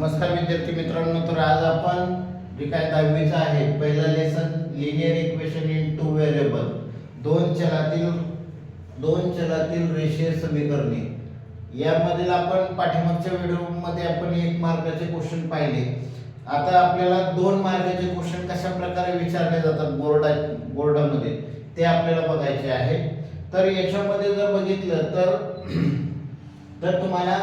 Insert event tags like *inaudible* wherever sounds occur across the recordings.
नमस्कार विद्यार्थी मित्रांनो तर आज आपण जे काय दहावीचं आहे पहिलं lesson linear equation in two variable दोन चलातील दोन चलातील रेषीय समीकरणे. यामधील आपण पाठीमागच्या व्हिडिओमध्ये आपण एक मार्गाचे क्वेश्चन पाहिले. आता आपल्याला दोन मार्गाचे क्वेश्चन कशा प्रकारे विचारले जातात बोर्डा बोर्डामध्ये ते आपल्याला बघायचे आहे. तर याच्यामध्ये जर बघितलं तर तर तुम्हाला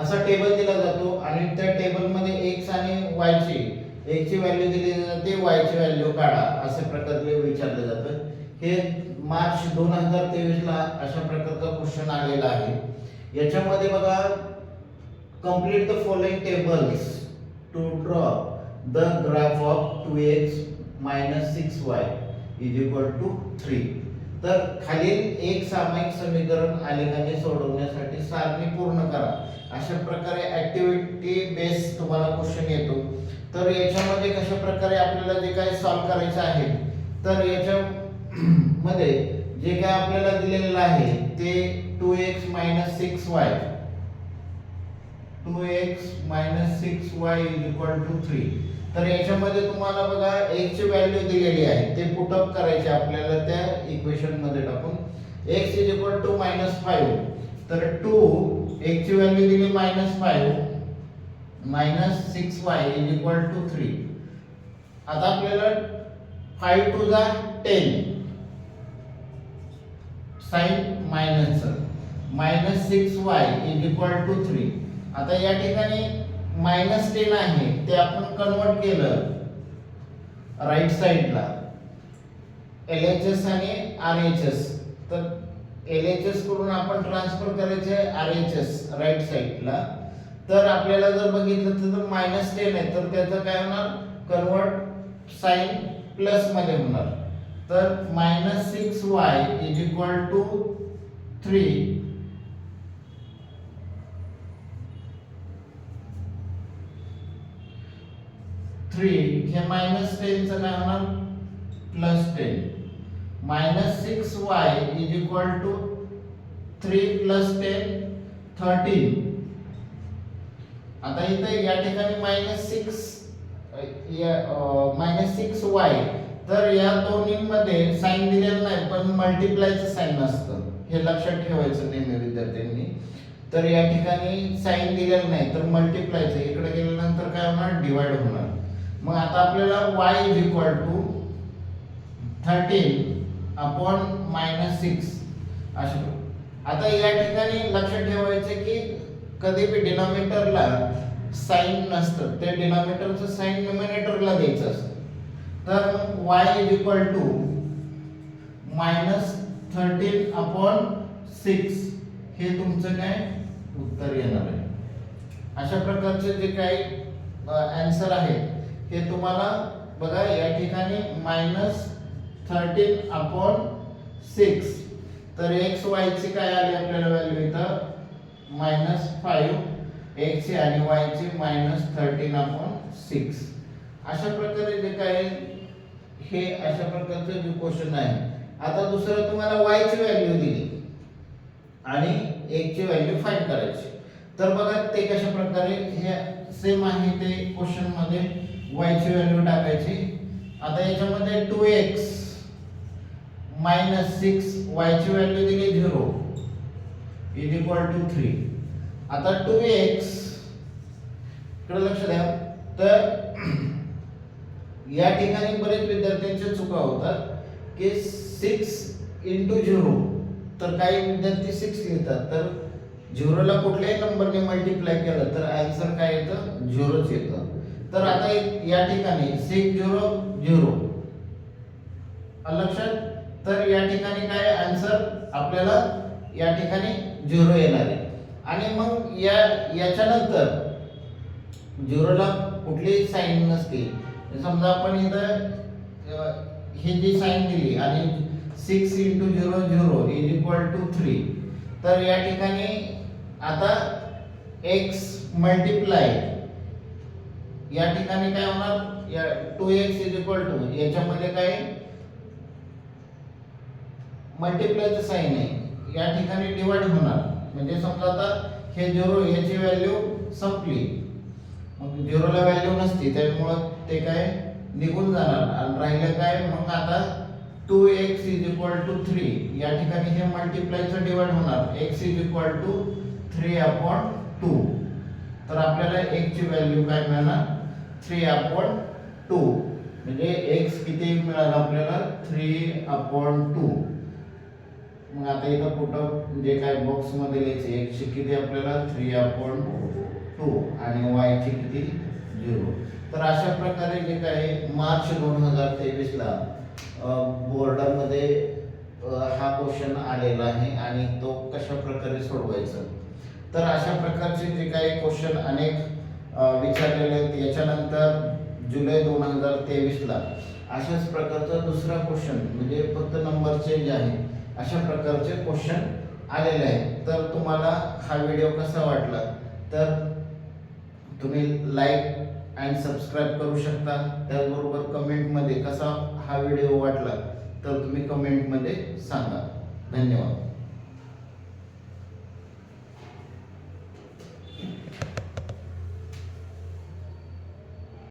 असा टेबल दिला जातो आणि त्या टेबलमध्ये एक्स आणि वायची एक्सची व्हॅल्यू दिली जाते वायची व्हॅल्यू काढा असे प्रकारे विचारलं जातं हे मार्च दोन हजार तेवीसला अशा प्रकारचा क्वेश्चन आलेला आहे. याच्यामध्ये बघा complete the following tables to draw the graph of 2x minus 6y is equal to 3 तर खालील एक सामायिक समीकरण आलेखाने सोडवण्यासाठी सारणी पूर्ण करा. अशा प्रकारे ऍक्टिव्हिटी बेस तुम्हाला क्वेश्चन येतो. तर याच्यामध्ये कशा प्रकारे आपल्याला जे काही सॉल्व करायचं आहे तर याच्या *clears throat* मध्ये जे काय आपल्याला दिलेलं आहे ते two x minus six y two x minus six y is equal to three तर याच्यामध्ये तुम्हाला बघा एक्सची व्हॅल्यू दिलेली आहे ते पुटअप करायचे आपल्याला त्या इक्वेशनमध्ये टाकून. X is equal to minus five तर टू x ची व्हॅल्यू दिली minus five minus six y is equal to three आता आपल्याला फाईव्ह टू जा ten sign मायनसचं minus six y is equal to three आता या ठिकाणी मायनस टेन आहे ते आपण कन्वर्ट केलं राईट साईडला एल एच एस आणि आर एच एस तर एल एच एस करून आपण ट्रान्सफर करायचे आर एच एस राईट साईडला तर आपल्याला जर बघितलं तर मायनस टेन आहे तर त्याचं काय होणार? कन्वर्ट साईन प्लसमध्ये होणार. तर minus six y is equal to three three हे मायनस टेनचं काय होणार? Plus ten minus six y is equal to three plus ten thirteen आता इथे या ठिकाणी minus six minus six y तर या दोन्हीमध्ये साईन दिलेलं नाही पण मल्टिप्लायचं साईन असतं. हे लक्षात ठेवायचं नेहमी विद्यार्थ्यांनी. तर या ठिकाणी साईन दिलेलं नाही तर मल्टिप्लायचं इकडे गेल्यानंतर काय होणार? डिवाइड होणार. मग आता आपल्याला y is equal to thirteen upon minus six असे आता या ठिकाणी लक्षात ठेवायचे की कधी बी डिनॉमिनेटरला साईन नसतं. ते डिनॉमिनेटरचं साईन न्युमिनेटरला द्यायचं असतं. तर y is equal to minus thirteen upon six हे तुमचं काय? उत्तर येणार आहे. अशा प्रकारचे जे काही अँसर आहे हे तुम्हाला बघा या ठिकाणी मायनस थर्टीन अपॉन सिक्स तर एक्स वायची काय आली आपल्याला व्हॅल्यू इथं? मायनस फाईव्ह एक्सची आणि वायची मायनस थर्टीन अपॉन सिक्स अशा प्रकारे जे काय हे अशा प्रकारचं जे क्वेश्चन आहे आता दुसरं तुम्हाला वायची व्हॅल्यू दिली आणि एकची व्हॅल्यू फाईंड करायची. तर बघा ते कशा प्रकारे हे सेम आहे ते क्वेश्चनमध्ये वायची व्हॅल्यू टाकायची. आता याच्यामध्ये टू एक्स मायनस सिक्स वायची व्हॅल्यू दिली zero is equal to three आता टू एक्स इकडे लक्ष द्या. तर या ठिकाणी बरेच विद्यार्थ्यांच्या चुका होतात की सिक्स इंटू झिरो तर काही विद्यार्थी सिक्स लिहितात तर झिरोला कुठल्याही नंबरने मल्टिप्लाय केलं तर आन्सर काय येतं? झिरोच येतं. तर आता या ठिकाणी सिक्स झिरो झिरो लक्षात? तर या ठिकाणी काय आन्सर आपल्याला या ठिकाणी झिरो येणार आहे. आणि मग या याच्यानंतर झिरोला कुठलीही साईन नसते समजा आपण इथं हे ही जी साईन दिली आणि six into zero zero is equal to three तर या ठिकाणी आता एक्स मल्टिप्लाय या ठिकाणी काय होणार? या two x is equal to याच्यामध्ये काय? मल्टिप्लायचं साईन आहे. या ठिकाणी डिवाइड होणार. म्हणजे समजा आता हे झिरो याची व्हॅल्यू संपली. मग झिरोला व्हॅल्यू नसती त्यामुळं ते काय निघून जाणार. आणि राहिलं काय? मग आता two x is equal to three या ठिकाणी हे मल्टिप्लायचं डिवाइड होणार. X is equal to three upon two तर आपल्याला एक्सची व्हॅल्यू काय मिळणार? थ्री अपॉन टू म्हणजे एक्स किती मिळालं आपल्याला? थ्री अपॉन टू मग आता इथं कुठं जे काय बॉक्समध्ये लिहायचे एकशे किती आपल्याला थ्री अपॉन टू आणि वायची किती? झिरो तर अशा प्रकारे जे काय मार्च दोन हजार तेवीसला बोर्डामध्ये हा क्वेश्चन आलेला आहे आणि तो कशा प्रकारे सोडवायचा? तर अशा प्रकारचे जे काही क्वेश्चन अनेक विचारलेले आहेत. याच्यानंतर जुलै दोन हजार तेवीसला अशाच प्रकारचा दुसरा क्वेश्चन म्हणजे फक्त नंबर चेंज आहे. अशा प्रकारचे क्वेश्चन आलेले आहेत. तर तुम्हाला हा व्हिडिओ कसा वाटला? तर तुम्ही लाईक अँड सबस्क्राईब करू शकता. त्याचबरोबर कमेंटमध्ये कसा हा व्हिडिओ वाटला तर तुम्ही कमेंटमध्ये सांगा. धन्यवाद.